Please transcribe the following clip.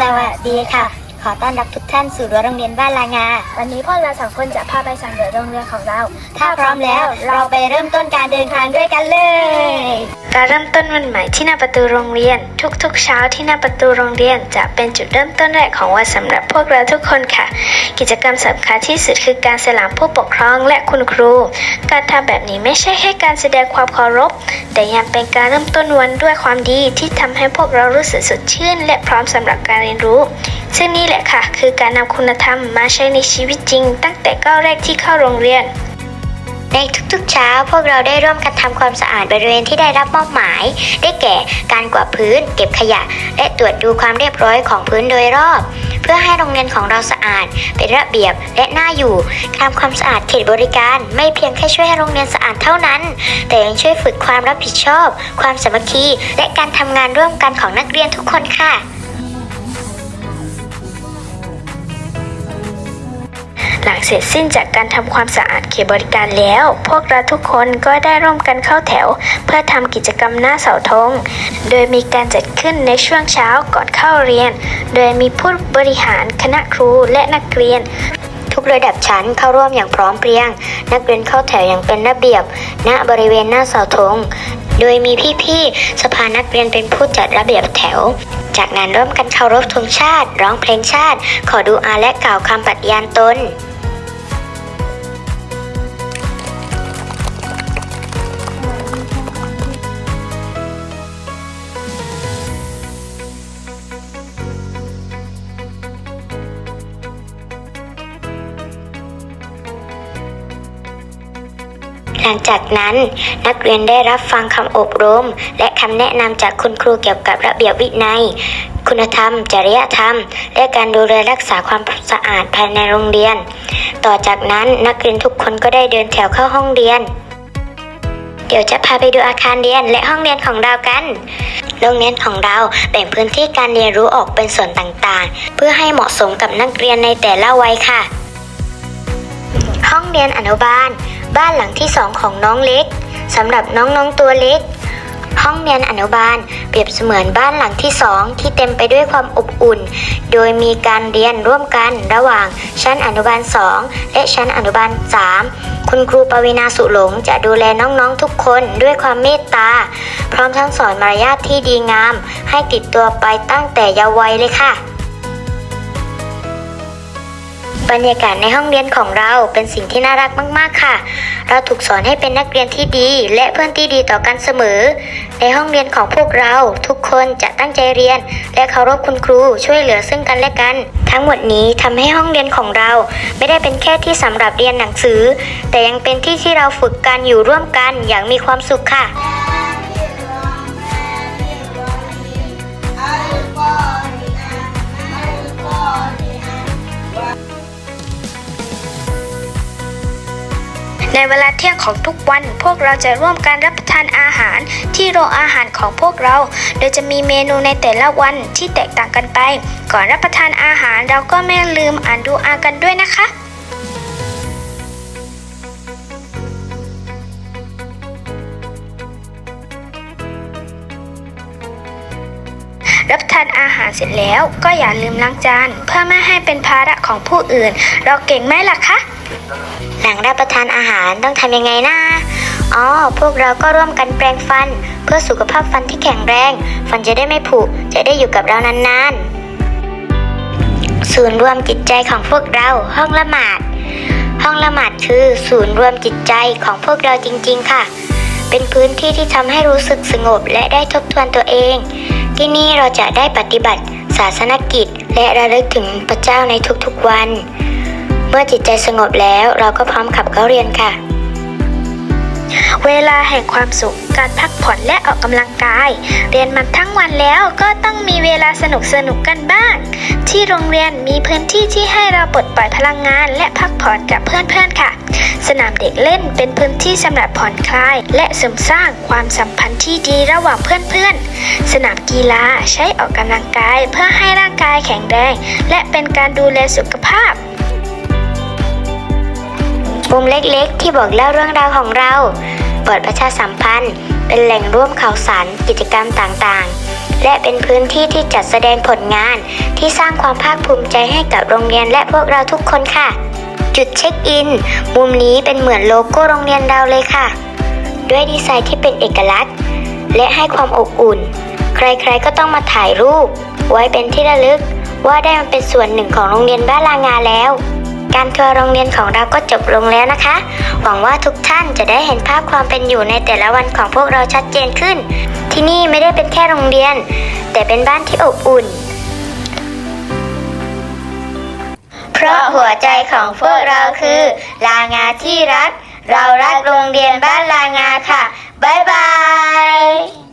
สวัสดีค่ะ ขอต้อนรับทุกท่านสู่รั้วโรงเรียนบ้านลางา วันนี้พวกเราสองคนจะพาไปสำรวจโรงเรียนของเรา ถ้าพร้อมแล้วเราไปเริ่มต้นการเดินทางด้วยกันเลย การเริ่มต้นวันใหม่ที่หน้าประตูโรงเรียน ทุกๆ เช้าที่หน้าประตูโรงเรียน จะเป็นจุดเริ่มต้นแรกของวันสำหรับพวกเราทุกคนค่ะ กิจกรรมสำคัญที่สุดคือการสลามผู้ปกครองและคุณครู การทำแบบนี้ไม่ใช่แค่การแสดงความเคารพ แต่ยังเป็นการเริ่มต้นวันด้วยความดีที่ทำให้พวกเรารู้สึกสดชื่น และพร้อมสำหรับการเรียนรู้ ซึ่งนี่แหละค่ะ คือการนำคุณธรรมมาใช้ในชีวิตจริง ตั้งแต่ก้าวแรกที่เข้าโรงเรียน ในทุกๆเช้า พวกเราได้ร่วมกันทำความสะอาดบริเวณที่ได้รับมอบหมาย ได้แก่การกวาดพื้น เก็บขยะ และตรวจดูความเรียบร้อยของพื้นโดยรอบ เพื่อให้โรงเรียนของเราสะอาด เป็นระเบียบและน่าอยู่การทำความสะอาดเขตบริการ ไม่เพียงแค่ช่วยให้โรงเรียนสะอาดเท่านั้น แต่ยังช่วยฝึกความรับผิดชอบ ความสามัคคี และการทำงานร่วมกันของนักเรียนทุกคนค่ะ เสร็จสิ้นจากการทำความสะอาดเขตบริการแล้ว พวกเราทุกคนก็ได้ร่วมกันเข้าแถว เพื่อทำกิจกรรมหน้าเสาธงโดยมีการจัดขึ้นในช่วงเช้าก่อนเข้าเรียน โดยมีผู้บริหารคณะครูและนักเรียนทุกระดับชั้นเข้าร่วมอย่างพร้อมเพรียง นักเรียนเข้าแถวอย่างเป็นระเบียบ ณ บริเวณหน้าเสาธง โดยมีพี่ๆ สภานักเรียนเป็นผู้จัดระเบียบแถว จากนั้นร่วมกันเคารพธงชาติ ร้องเพลงชาติ ขอดูอาและกล่าวคำปฏิญาณตน หลังจากนั้นนักเรียนได้รับฟังคำอบรม และคำแนะนำจากคุณครูเกี่ยวกับระเบียบวินัย คุณธรรม จริยธรรม และการดูแลรักษาความสะอาดภายในโรงเรียน ต่อจากนั้นนักเรียนทุกคนก็ได้เดินแถวเข้าห้องเรียน เดี๋ยวจะพาไปดูอาคารเรียนและห้องเรียนของเรากันโรงเรียนของเราแบ่งพื้นที่การเรียนรู้ออกเป็นส่วนต่างๆ เพื่อให้เหมาะสมกับนักเรียนในแต่ละวัยค่ะ ห้องเรียนอนุบาล บ้านหลังที่สองของน้องเล็กสำหรับน้องๆตัวเล็ก ห้องเรียนอนุบาลเปรียบเสมือนบ้านหลังที่สองที่เต็มไปด้วยความอบอุ่น โดยมีการเรียนร่วมกันระหว่างชั้นอนุบาล 2 และชั้นอนุบาล 3 คุณครูปวีนาสุหลงจะดูแลน้องๆทุกคนด้วยความเมตตา พร้อมทั้งสอนมารยาทที่ดีงาม ให้ติดตัวไปตั้งแต่เยาว์วัยเลยค่ะ บรรยากาศในห้องเรียนของเราเป็นสิ่งที่น่ารักมาก ๆ ค่ะ เราถูกสอนให้เป็นนักเรียนที่ดี และเพื่อนที่ดีต่อกันเสมอ ในห้องเรียนของพวกเราทุกคนจะตั้งใจเรียน และเคารพคุณครูช่วยเหลือซึ่งกันและกัน ทั้งหมดนี้ทำให้ห้องเรียนของเรา ไม่ได้เป็นแค่ที่สำหรับเรียนหนังสือ แต่ยังเป็นที่ที่เราฝึกการอยู่ร่วมกันอย่างมีความสุขค่ะ เวลาเที่ยงของทุกวัน พวกเราจะร่วมกันรับประทานอาหารที่โรงอาหารของพวกเรา โดยจะมีเมนูในแต่ละวันที่แตกต่างกันไป ก่อนรับประทานอาหารเราก็ไม่ลืมอ่านดูอากันด้วยนะคะรับประทานอาหารเสร็จแล้วก็อย่าลืมล้างจาน เพื่อไม่ให้เป็นภาระของผู้อื่น เราเก่งไหมล่ะคะ หลังรับประทานอาหารต้องทำยังไงนะ อ๋อ พวกเราก็ร่วมกันแปรงฟัน เพื่อสุขภาพฟันที่แข็งแรง ฟันจะได้ไม่ผุ จะได้อยู่กับเรานานๆ ศูนย์รวมจิตใจของพวกเราห้องละหมาด ห้องละหมาดคือ ศูนย์รวมจิตใจของพวกเราจริง ๆ ค่ะ เป็นพื้นที่ที่ทำให้รู้สึกสงบและได้ทบทวนตัวเอง ที่นี่เราจะได้ปฏิบัติศาสนกิจ และระลึกถึงพระเจ้าในทุกๆวัน เมื่อจิตใจสงบแล้วเราก็พร้อมขับเข้าเรียนค่ะ เวลาแห่งความสุข การพักผ่อนและออกกำลังกาย เรียนมาทั้งวันแล้วก็ต้องมีเวลาสนุกสนุกกันบ้าง ที่โรงเรียนมีพื้นที่ที่ให้เราปลดปล่อยพลังงาน และพักผ่อนกับเพื่อนๆค่ะ สนามเด็กเล่นเป็นพื้นที่สำหรับผ่อนคลาย และเสริมสร้างความสัมพันธ์ที่ดีระหว่างเพื่อนๆ สนามกีฬาใช้ออกกำลังกายเพื่อให้ร่างกายแข็งแรง และเป็นการดูแลสุขภาพ มุมเล็กๆ ที่บอกเล่าเรื่องราวของเราบทประชาสัมพันธ์ เป็นแหล่งร่วมข่าวสารกิจกรรมต่างๆ และเป็นพื้นที่ที่จัดแสดงผลงานที่สร้างความภาคภูมิใจให้กับโรงเรียนและพวกเราทุกคนค่ะ จุดเช็คอิน มุมนี้เป็นเหมือนโลโก้โรงเรียนเราเลยค่ะ ด้วยดีไซน์ที่เป็นเอกลักษณ์ และให้ความอบอุ่น ใครๆก็ต้องมาถ่ายรูป ไว้เป็นที่ระลึกว่าได้มาเป็นส่วนหนึ่งของโรงเรียนบ้านลางาแล้ว การทัวร์โรงเรียนของเราก็จบลงแล้วนะคะ หวังว่าทุกท่านจะได้เห็นภาพความเป็นอยู่ในแต่ละวันของพวกเราชัดเจนขึ้น ที่นี่ไม่ได้เป็นแค่โรงเรียน แต่เป็นบ้านที่อบอุ่น เพราะหัวใจของพวกเราคือ ลางาที่รัก เรารักโรงเรียนบ้านลางาค่ะ บ๊ายบาย